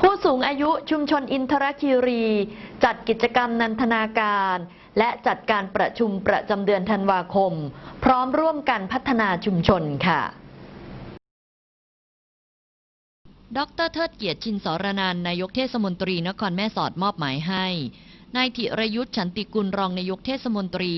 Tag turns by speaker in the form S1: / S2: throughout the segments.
S1: ผู้สูงอายุชุมชนอินทรคีรี จัดกิจกรรมนันทนาการ และจัดการประชุมประจำเดือนธันวาคม พร้อมร่วมกันพัฒนาชุมชนค่ะ ดรเทิดเกียรติชินสรนันนายกเทศมนตรีนครแม่สอดมอบหมายให้ นายธิรยุทธ์ฉันติกุลรองนายกเทศมนตรี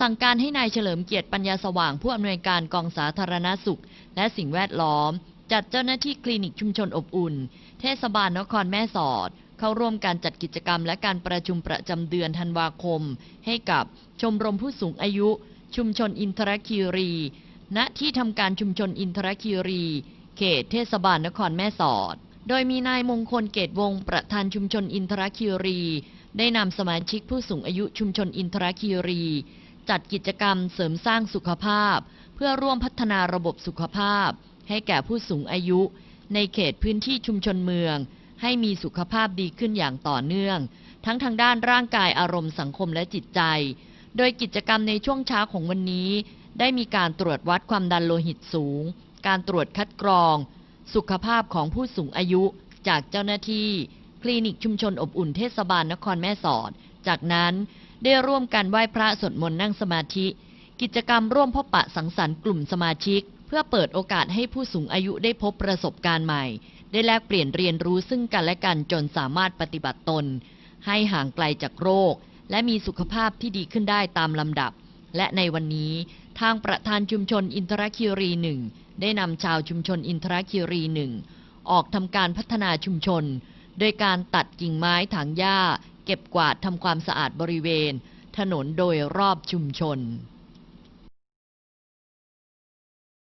S1: สั่งการให้นายเฉลิมเกียรติปัญญาสว่างผู้อำนวยการกองสาธารณสุข และสิ่งแวดล้อม จัดเจ้าหน้าที่คลินิกชุมชนอบอุ่น เทศบาลนครแม่สอด เข้าร่วมการจัดกิจกรรมและการประชุมประจำเดือนธันวาคม ให้กับชมรมผู้สูงอายุ ชุมชนอินทรคีรี ณที่ทำการชุมชนอินทรคีรี เขตเทศบาลนครแม่สอด โดยมีนายมงคลเกตวงศ์ประธานชุมชนอินทรคีรี ได้นำสมาชิกผู้สูงอายุชุมชนอินทรคีรี จัดกิจกรรมเสริมสร้างสุขภาพ เพื่อร่วมพัฒนาระบบสุขภาพ ให้แก่ผู้สูงอายุ ในเขตพื้นที่ชุมชนเมือง ให้มีสุขภาพดีขึ้นอย่างต่อเนื่อง ทั้งทางด้านร่างกายอารมณ์สังคมและจิตใจ โดยกิจกรรมในช่วงเช้าของวันนี้ ได้มีการตรวจวัดความดันโลหิตสูง การตรวจคัดกรอง สุขภาพของผู้สูงอายุจากเจ้าหน้าที่ คลินิกชุมชนอบอุ่นเทศบาลนครแม่สอด จากนั้นได้ร่วมกันไหว้พระสวดมนต์นั่งสมาธิ กิจกรรมร่วมพบปะสังสรรค์กลุ่มสมาชิก เพื่อเปิดโอกาสให้ผู้สูงอายุได้พบประสบการณ์ใหม่ ได้แลกเปลี่ยนเรียนรู้ซึ่งกันและกันจนสามารถปฏิบัติตน ให้ห่างไกลจากโรค และมีสุขภาพที่ดีขึ้นได้ตามลำดับ และในวันนี้ทางประธานชุมชนอินทรคีรีหนึ่งได้นำชาวชุมชนอินทรคีรีหนึ่งออกทำการพัฒนาชุมชน โดยการตัดกิ่งไม้ถางหญ้า เก็บกวาดทำความสะอาดบริเวณ ถนนโดยรอบชุมชน